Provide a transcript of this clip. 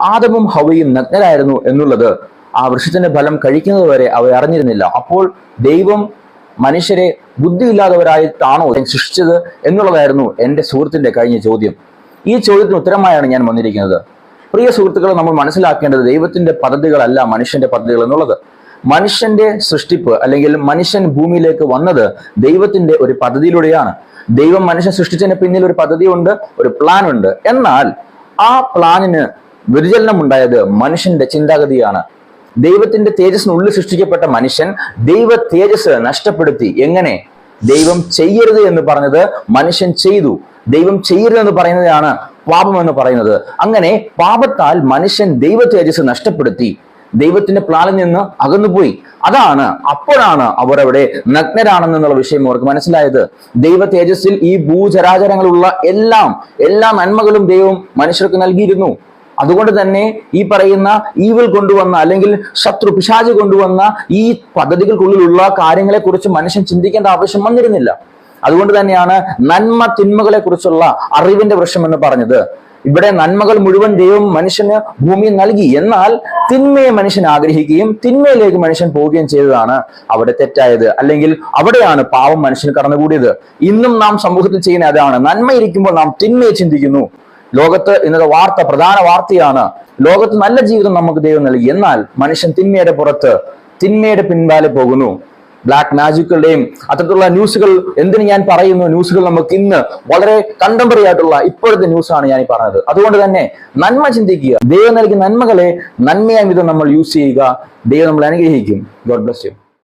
ആദമും ഹവയും നഗ്നരായിരുന്നു എന്നുള്ളത് ആ വൃക്ഷത്തിന്റെ ഫലം കഴിക്കുന്നത് വരെ അവർ അറിഞ്ഞിരുന്നില്ല. അപ്പോൾ ദൈവം മനുഷ്യരെ ബുദ്ധിയില്ലാത്തവരായിട്ടാണോ സൃഷ്ടിച്ചത് എന്നുള്ളതായിരുന്നു എന്റെ സുഹൃത്തിന്റെ കഴിഞ്ഞ ചോദ്യം. ഈ ചോദ്യത്തിന് ഉത്തരമായാണ് ഞാൻ വന്നിരിക്കുന്നത്. പ്രിയ സുഹൃത്തുക്കളെ നമ്മൾ മനസ്സിലാക്കേണ്ടത് ദൈവത്തിന്റെ പദ്ധതികളല്ല മനുഷ്യന്റെ പദ്ധതികൾ എന്നുള്ളത്. മനുഷ്യന്റെ സൃഷ്ടിപ്പ് അല്ലെങ്കിൽ മനുഷ്യൻ ഭൂമിയിലേക്ക് വന്നത് ദൈവത്തിന്റെ ഒരു പദ്ധതിയിലൂടെയാണ്. ദൈവം മനുഷ്യൻ സൃഷ്ടിച്ചതിന് പിന്നിൽ ഒരു പദ്ധതിയുണ്ട് ഒരു പ്ലാൻ ഉണ്ട്. എന്നാൽ ആ പ്ലാനിന് വ്യതിചലനം ഉണ്ടായത് മനുഷ്യന്റെ ചിന്താഗതിയാണ്. ദൈവത്തിന്റെ തേജസ്സിനുള്ളിൽ സൃഷ്ടിക്കപ്പെട്ട മനുഷ്യൻ ദൈവ തേജസ് നഷ്ടപ്പെടുത്തി. എങ്ങനെ? ദൈവം ചെയ്യരുത് എന്ന് പറഞ്ഞത് മനുഷ്യൻ ചെയ്തു. ദൈവം ചെയ്യരുത് എന്ന് പറയുന്നതാണ് പാപം എന്ന് പറയുന്നത്. അങ്ങനെ പാപത്താൽ മനുഷ്യൻ ദൈവ തേജസ് നഷ്ടപ്പെടുത്തി. ദൈവത്തിന്റെ പ്ലാനിൽ നിന്ന് അകന്നുപോയി. അതാണ് അപ്പോഴാണ് അവർ അവിടെ നഗ്നരാണെന്നുള്ള വിഷയം അവർക്ക് മനസ്സിലായത്. ദൈവ തേജസ്സിൽ ഈ ഭൂചരാചരങ്ങളുള്ള എല്ലാം എല്ലാ നന്മകളും ദൈവം മനുഷ്യർക്ക് നൽകിയിരുന്നു. അതുകൊണ്ട് തന്നെ ഈ പറയുന്ന ഈവിൽ കൊണ്ടുവന്ന അല്ലെങ്കിൽ ശത്രു പിശാജ് കൊണ്ടുവന്ന ഈ പദ്ധതികൾക്കുള്ളിലുള്ള കാര്യങ്ങളെ കുറിച്ച് മനുഷ്യൻ ചിന്തിക്കേണ്ട ആവശ്യം വന്നിരുന്നില്ല. അതുകൊണ്ട് തന്നെയാണ് നന്മ തിന്മകളെ കുറിച്ചുള്ള അറിവിന്റെ വൃക്ഷം എന്ന് പറഞ്ഞത്. ഇവിടെ നന്മകൾ മുഴുവൻ ദൈവം മനുഷ്യന് ഭൂമിയിൽ നൽകി. എന്നാൽ തിന്മയെ മനുഷ്യൻ ആഗ്രഹിക്കുകയും തിന്മയിലേക്ക് മനുഷ്യൻ പോവുകയും ചെയ്തതാണ് അവിടെ തെറ്റായത്. അല്ലെങ്കിൽ അവിടെയാണ് പാവം മനുഷ്യൻ കടന്നുകൂടിയത്. ഇന്നും നാം സമൂഹത്തിൽ ചെയ്യുന്ന അതാണ്. നന്മയിരിക്കുമ്പോൾ നാം തിന്മയെ ചിന്തിക്കുന്നു. ലോകത്ത് ഇന്നത്തെ വാർത്ത പ്രധാന വാർത്തയാണ്. ലോകത്ത് നല്ല ജീവിതം നമുക്ക് ദൈവം നൽകി. എന്നാൽ മനുഷ്യൻ തിന്മയുടെ പുറത്ത് തിന്മയുടെ പിൻപാലെ പോകുന്നു. ബ്ലാക്ക് മാജിക്കുകളുടെയും അത്തരത്തിലുള്ള ന്യൂസുകൾ എന്തിനു ഞാൻ പറയുന്നു? ന്യൂസുകൾ നമുക്ക് ഇന്ന് വളരെ കണ്ടംപററി ആയിട്ടുള്ള ഇപ്പോഴത്തെ ന്യൂസാണ് ഞാൻ ഈ പറഞ്ഞത്. അതുകൊണ്ട് തന്നെ നന്മ ചിന്തിക്കുക. ദൈവം നൽകിയ നന്മകളെ നന്മയായ വിധം നമ്മൾ യൂസ് ചെയ്യുക. ദൈവം നമ്മൾ അനുഗ്രഹിക്കും. God bless you